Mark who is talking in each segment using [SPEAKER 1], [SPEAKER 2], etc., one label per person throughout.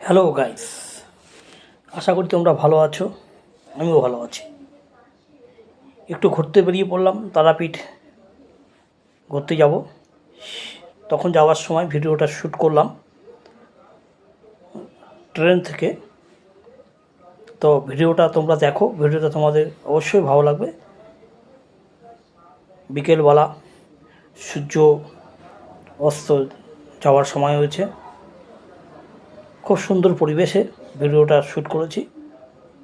[SPEAKER 1] Hello guys আশা করি তোমরা ভালো আছো, আমিও ভালো আছি। একটু ঘুরতে বেরিয়ে পড়লাম, তারাপীঠ ঘুরতে যাব। তখন যাওয়ার সময় ভিডিওটা শ্যুট করলাম ট্রেন থেকে। তো ভিডিওটা তোমরা দেখো, ভিডিওটা তোমাদের অবশ্যই ভালো লাগবে। বিকেলবেলা সূর্য অস্ত যাওয়ার সময় হয়েছে। খুব সুন্দর পরিবেশে ভিডিওটা শ্যুট করেছি।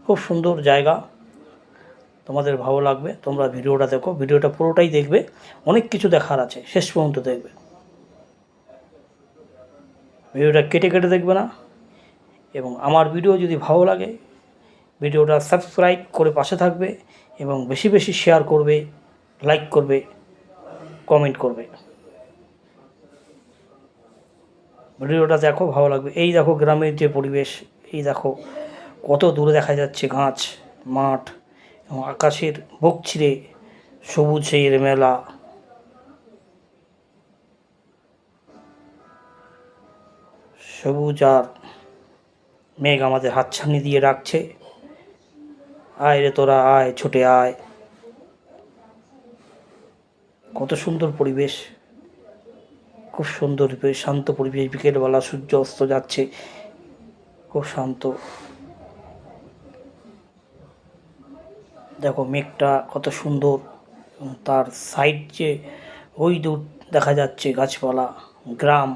[SPEAKER 1] খুব সুন্দর জায়গা। তোমাদের ভালো লাগবে, তোমরা ভিডিওটা দেখো। ভিডিওটা পুরোটাই দেখবে। অনেক কিছু দেখার আছে, শেষ পর্যন্ত দেখবে। ভিডিওটা কেটে কেটে দেখবে না। এবং আমার ভিডিও যদি ভালো লাগে, ভিডিওটা সাবস্ক্রাইব করে পাশে থাকবে এবং বেশি বেশি শেয়ার করবে, লাইক করবে, কমেন্ট করবে। ভিডিওটা দেখো, ভালো লাগবে। এই দেখো গ্রামের যে পরিবেশ, এই দেখো কত দূরে দেখা যাচ্ছে গাছ, মাঠ এবং আকাশের বুক ছিঁড়ে সবুজের মেলা। সবুজ আর মেঘ আমাদের হাতছানি দিয়ে রাখছে। আয় রে তোরা, আয়, ছুটে আয়। কত সুন্দর পরিবেশ। খুব সুন্দর শান্ত পরিবেশ। বিকেলবেলা সূর্য অস্ত যাচ্ছে। খুব শান্ত। দেখো মেঘটা কত সুন্দর। তার সাইড যে ওই দূর দেখা যাচ্ছে গাছপালা, গ্রাম।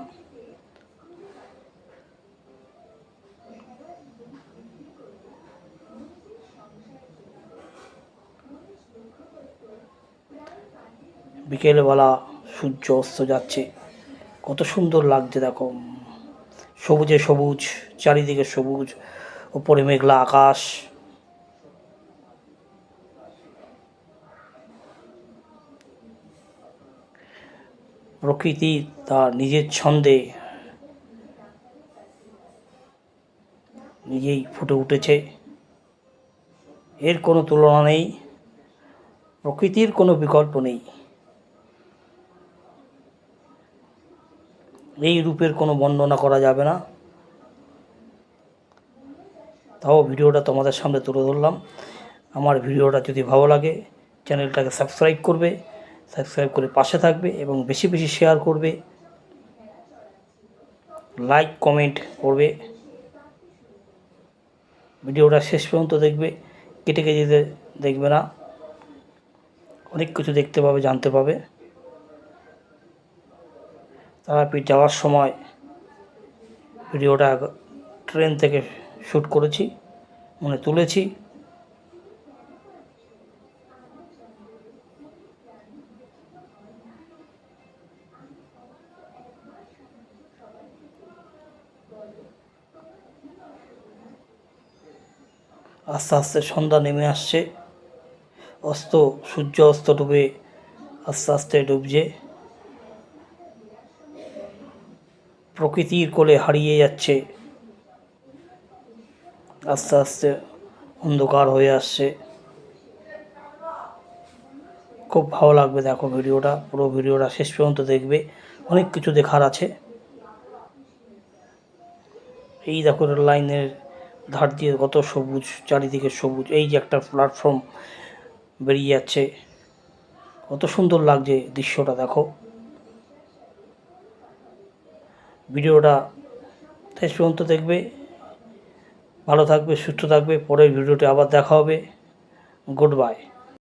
[SPEAKER 1] বিকেলবেলা সূর্য অস্ত যাচ্ছে। কত সুন্দর লাগছে দেখো। সবুজে সবুজ, চারিদিকে সবুজ, উপরে মেঘলা আকাশ। প্রকৃতি তার নিজের ছন্দে নিজেই ফুটে উঠেছে। এর কোনো তুলনা নেই, প্রকৃতির কোনো বিকল্প নেই। এই রূপের কোনো বর্ণনা করা যাবে না। তাও ভিডিওটা তোমাদের সামনে তুলে ধরলাম। আমার ভিডিওটা যদি ভালো লাগে, চ্যানেলটাকে সাবস্ক্রাইব করবে, সাবস্ক্রাইব করে পাশে থাকবে এবং বেশি বেশি শেয়ার করবে। লাইক, কমেন্ট করবে। ভিডিওটা শেষ পর্যন্ত দেখবে, কেটে কেটে দেখবে না। অনেক কিছু দেখতে পাবে, জানতে পাবে। তারাপীঠ যাওয়ার সময় ভিডিওটা ট্রেন থেকে শ্যুট করেছি মানে তুলেছি। আস্তে আস্তে সন্ধ্যা নেমে আসছে, অস্ত, সূর্য অস্ত ডুবে আস্তে আস্তে ডুবছে। প্রকৃতির কোলে হারিয়ে যাচ্ছে। আস্তে আস্তে অন্ধকার হয়ে আসছে। খুব ভালো লাগবে দেখো ভিডিওটা, পুরো ভিডিওটা শেষ পর্যন্ত দেখবে। অনেক কিছু দেখার আছে। এই দেখো লাইনের ধার দিয়ে কত সবুজ, চারিদিকে সবুজ। এই যে একটা প্ল্যাটফর্ম বেরিয়ে যাচ্ছে। কত সুন্দর লাগছে দৃশ্যটা দেখো। ভিডিওটা শেষ পর্যন্ত দেখবে। ভালো থাকবে, সুস্থ থাকবে। পরের ভিডিওটি আবার দেখা হবে। Good bye